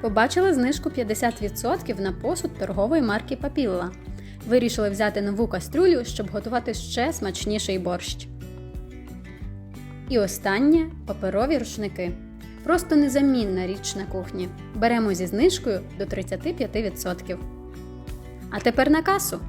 Побачили знижку 50% на посуд торгової марки Папілла. Вирішили взяти нову кастрюлю, щоб готувати ще смачніший борщ. І останнє паперові рушники. Просто незамінна річ на кухні. Беремо зі знижкою до 35%. А тепер на касу.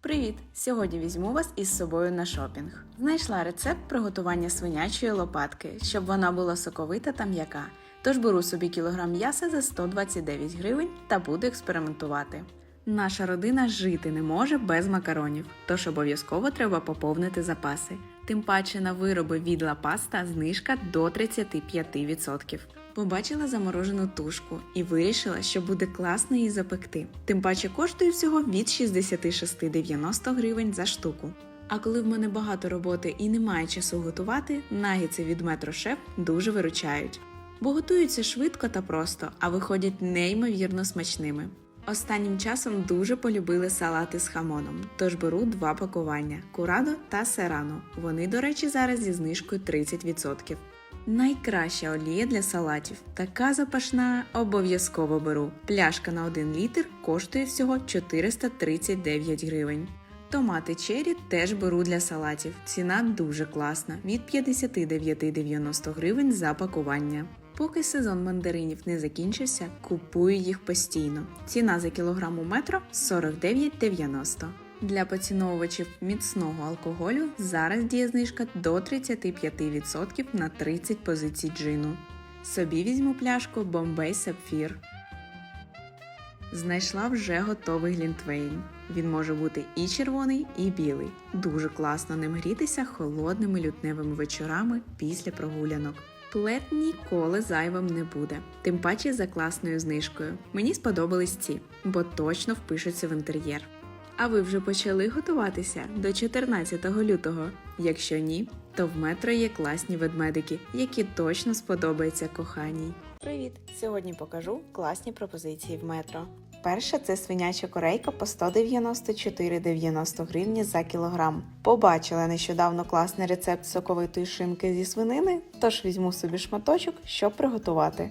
Привіт! Сьогодні візьму вас із собою на шопінг. Знайшла рецепт приготування свинячої лопатки, щоб вона була соковита та м'яка. Тож беру собі кілограм м'яса за 129 гривень та буду експериментувати. Наша родина жити не може без макаронів, тож обов'язково треба поповнити запаси. Тим паче на вироби від Ла Паста знижка до 35%. Побачила заморожену тушку і вирішила, що буде класно її запекти. Тим паче коштує всього від 66,90 гривень за штуку. А коли в мене багато роботи і немає часу готувати, нагіці від Метро Шеф дуже виручають. Бо готуються швидко та просто, а виходять неймовірно смачними. Останнім часом дуже полюбили салати з хамоном, тож беру два пакування курадо та серано. Вони, до речі, зараз зі знижкою 30%. Найкраща олія для салатів. Така запашна обов'язково беру. Пляшка на 1 літр коштує всього 439 гривень. Томати чері теж беру для салатів. Ціна дуже класна від 59,90 гривень за пакування. Поки сезон мандаринів не закінчився, купую їх постійно. Ціна за кілограм у метро 49,90. Для поціновувачів міцного алкоголю зараз діє знижка до 35% на 30 позицій джину. Собі візьму пляшку Bombay Sapphire. Знайшла вже готовий глінтвейн. Він може бути і червоний, і білий. Дуже класно ним грітися холодними лютневими вечорами після прогулянок. Плед ніколи зайвим не буде, тим паче за класною знижкою. Мені сподобались ці, бо точно впишуться в інтер'єр. А ви вже почали готуватися до 14 лютого? Якщо ні, то в метро є класні ведмедики, які точно сподобаються коханій. Привіт! Сьогодні покажу класні пропозиції в метро. Перша це свиняча корейка по 194,90 гривні за кілограм. Побачила нещодавно класний рецепт соковитої шинки зі свинини, тож візьму собі шматочок, щоб приготувати.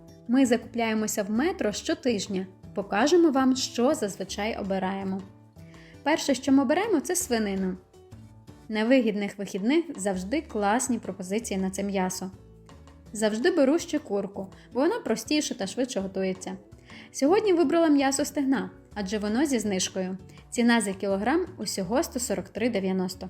Ми закупляємося в метро щотижня. Покажемо вам, що зазвичай обираємо. Перше, що ми беремо, це свинину. На вигідних вихідних завжди класні пропозиції на це м'ясо. Завжди беру ще курку, бо воно простіше та швидше готується. Сьогодні вибрала м'ясо стегна, адже воно зі знижкою. Ціна за кілограм усього 143,90.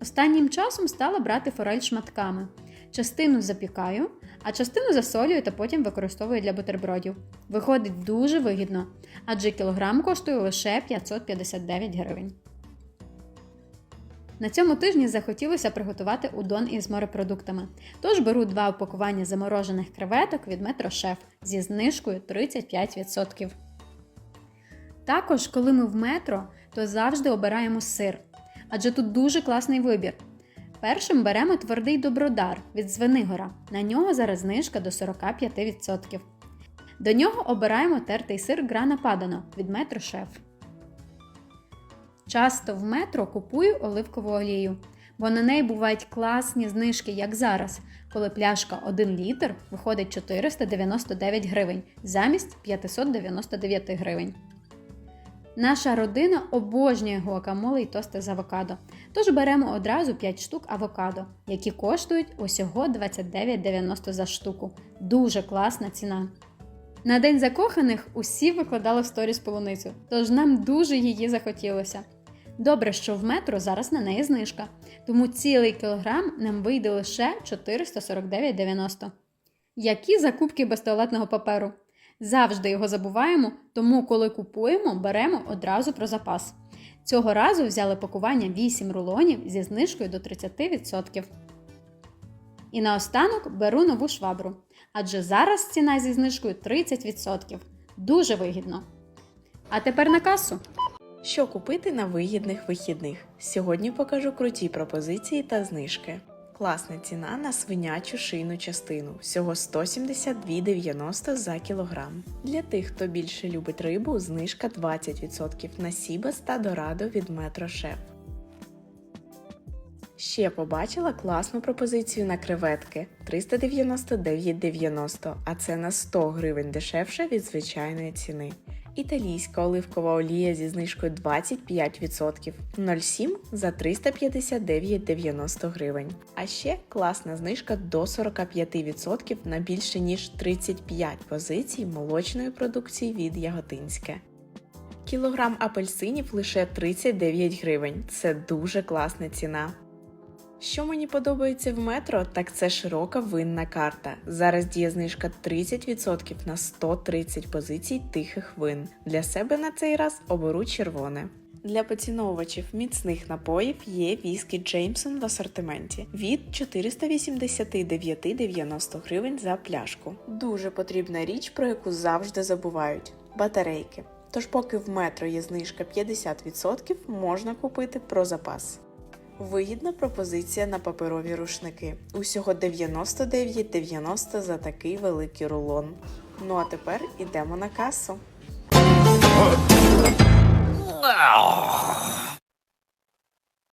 Останнім часом стала брати форель шматками. Частину запікаю, а частину засолюю та потім використовую для бутербродів. Виходить дуже вигідно, адже кілограм коштує лише 559 гривень. На цьому тижні захотілося приготувати удон із морепродуктами. Тож беру два упакування заморожених креветок від Метро Шеф зі знижкою 35%. Також, коли ми в метро, то завжди обираємо сир, адже тут дуже класний вибір. Першим беремо твердий добродар від Звенигора. На нього зараз знижка до 45%. До нього обираємо тертий сир Грана Падано від Метро Шеф. Часто в метро купую оливкову олію, бо на неї бувають класні знижки, як зараз, коли пляшка 1 літр виходить 499 гривень замість 599 гривень. Наша родина обожнює гуакамоле і тости з авокадо, тож беремо одразу 5 штук авокадо, які коштують усього 29,90 за штуку. Дуже класна ціна. На день закоханих усі викладали в сторіс полуницю, тож нам дуже її захотілося. Добре, що в метро зараз на неї знижка, тому цілий кілограм нам вийде лише 449,90. Які закупки без туалетного паперу? Завжди його забуваємо, тому коли купуємо, беремо одразу про запас. Цього разу взяли пакування 8 рулонів зі знижкою до 30%. І наостанок беру нову швабру, адже зараз ціна зі знижкою 30%. Дуже вигідно. А тепер на касу. Що купити на вигідних вихідних? Сьогодні покажу круті пропозиції та знижки. Класна ціна на свинячу шийну частину всього 172,90 за кілограм. Для тих, хто більше любить рибу, знижка 20% на Сібас та Дорадо від Метро Шеф. Ще побачила класну пропозицію на креветки 399,90, а це на 100 гривень дешевше від звичайної ціни. Італійська оливкова олія зі знижкою 25% 0,7 за 359,90 гривень. А ще класна знижка до 45% на більше ніж 35 позицій молочної продукції від Яготинське. Кілограм апельсинів лише 39 гривень. Це дуже класна ціна. Що мені подобається в метро, так це широка винна карта. Зараз діє знижка 30% на 130 позицій тихих вин. Для себе на цей раз оберу червоне. Для поціновувачів міцних напоїв є віскі Джеймсон в асортименті від 489,90 гривень за пляшку. Дуже потрібна річ, про яку завжди забувають батарейки. Тож, поки в метро є знижка 50%, можна купити про запас. Вигідна пропозиція на паперові рушники. Усього 99,90 за такий великий рулон. Ну а тепер ідемо на касу.